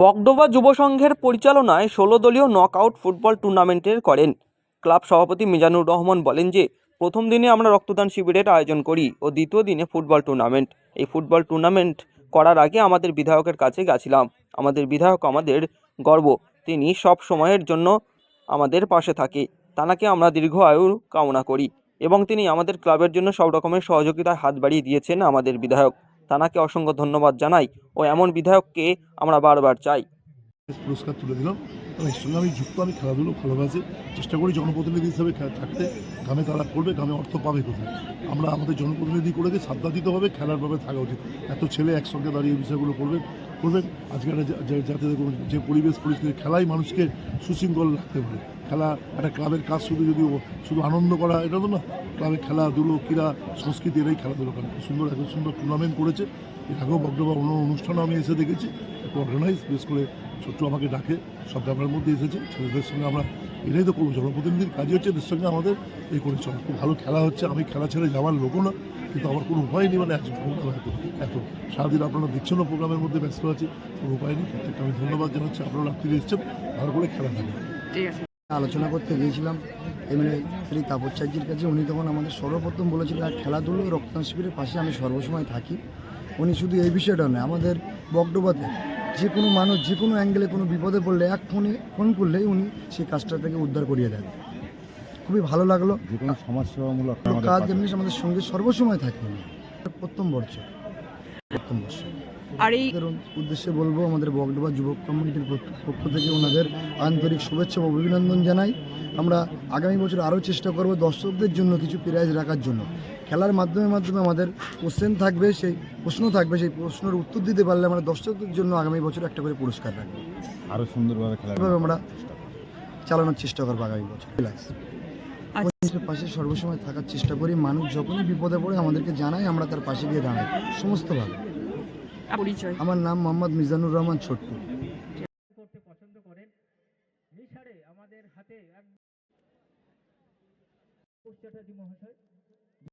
বগডোবা যুব সংঘের পরিচালনায় ষোলো দলীয় নকআউট ফুটবল টুর্নামেন্টের করেন। ক্লাব সভাপতি মিজানুর রহমান বলেন যে, প্রথম দিনে আমরা রক্তদান শিবিরের আয়োজন করি ও দ্বিতীয় দিনে ফুটবল টুর্নামেন্ট এই ফুটবল টুর্নামেন্ট করার আগে আমাদের বিধায়কের কাছে গেছিলাম। আমাদের বিধায়ক আমাদের গর্ব। তিনি সব সময়ের জন্য আমাদের পাশে থাকে। তানাকে আমরা দীর্ঘ আয়ু কামনা করি এবং তিনি আমাদের ক্লাবের জন্য সব রকমের সহযোগিতায় হাত বাড়িয়ে দিয়েছেন আমাদের বিধায়ক। তানাকে অসংখ্য ধন্যবাদ জানাই ও এমন বিধায়ককে আমরা বারবার চাই। পুরস্কার তুলে দিলাম। এবং এর সঙ্গে আমি যুক্ত, আমি খেলাধুলো ভালোবাসি চেষ্টা করি জনপ্রতিনিধি হিসেবে থাকতে। গ্রামে তারা করবে, গ্রামে অর্থ পাবে কোথায়? আমরা আমাদের জনপ্রতিনিধি করে দিই সাদ্দা দিতে হবে খেলার ভাবে থাকা উচিত। এত ছেলে একসঙ্গে দাঁড়িয়ে বিষয়গুলো করবেন করবেন আজকের যা- যা- যাতে যে পরিবেশ পরিস্থিতি, খেলাই মানুষকে সুশৃঙ্খল রাখতে পারে। খেলা একটা ক্লাবের কাজ শুধু যদি শুধু আনন্দ করা, এটা তো না। ক্লাবে খেলাধুলো, ক্রীড়া, সংস্কৃতি, এরাই খেলাধুলো করে। সুন্দর, এত সুন্দর টুর্নামেন্ট করেছে। এর আগেও বক্তব্য অন্য অনুষ্ঠানও আমি এসে দেখেছি। অর্গানাইজ বেশ করে ছোট্ট আমাকে ডাকে। সব ব্যাপারের মধ্যে এসেছে। ছেলেদের সঙ্গে আমরা এটাই তো করব। জনপ্রতিনিধির কাজই হচ্ছে এদের সঙ্গে আমাদের এই করে চলো। খুব ভালো খেলা হচ্ছে। আমি খেলা ছেড়ে যাওয়ার লোকও না কিন্তু আমার কোনো উপায় নেই। মানে প্রোগ্রাম এত এত সারাদিন আপনারা দেখছেন না প্রোগ্রামের মধ্যে ব্যস্ত আছি কোনো উপায় নেই। প্রত্যেকটা আমি ধন্যবাদ জানাচ্ছি। আপনারা রাত্রি এসছেন ভালো করে খেলা থাকে আলোচনা করতে গিয়েছিলাম। এমএলএ শ্রী তাপচ্চার্যের কাছে। উনি তখন আমাদের সর্বপ্রথম বলেছিলেন আর খেলাধুলো রক্তদান শিবিরের পাশে আমি সর্বসময় থাকি। উনি শুধু এই বিষয়টা নয় আমাদের বগডোবাতে যে কোনো মানুষ যে কোনো অ্যাঙ্গেলে কোনো বিপদে পড়লে এক ফোনে ফোন করলেই উনি সেই কাজটা থেকে উদ্ধার করিয়ে দেন। খুবই ভালো লাগল। যে কোনো সমাজসেবামূলক কাজ এমনি আমাদের সঙ্গে সর্বসময় থাকে প্রথম বর্ষ। প্রথম বর্ষ। আর এই উদ্দেশ্যে বলব আমাদের বগডোবা যুবক কমিটির পক্ষ- পক্ষ থেকে ওনাদের আন্তরিক শুভেচ্ছা ও অভিনন্দন জানাই। আমরা আগামী বছর আরও চেষ্টা করব দর্শকদের জন্য কিছু প্রাইজ রাখার জন্য। খেলার মাধ্যমে মাধ্যমে আমাদের কোশ্চেন থাকবে সেই প্রশ্ন থাকবে সেই প্রশ্নের উত্তর দিতে পারলে আমরা দর্শকদের জন্য আগামী বছর একটা করে পুরস্কার রাখব। আরও সুন্দরভাবে খেলা এভাবে আমরা চালানোর চেষ্টা করব আগামী বছর। আচ্ছা। পাশে সর্বসময় থাকার চেষ্টা করি মানুষ যখনই বিপদে পড়ে আমাদেরকে জানায় আমরা তার পাশে গিয়ে দাঁড়াই। সমস্তভাবে পরিচয়। আমার নাম মোহাম্মদ মিজানুর রহমান ছোট্টু। করতে পছন্দ করেন নিসারে আমাদের হাতে এক চ্যাটার্জি মহাশয়।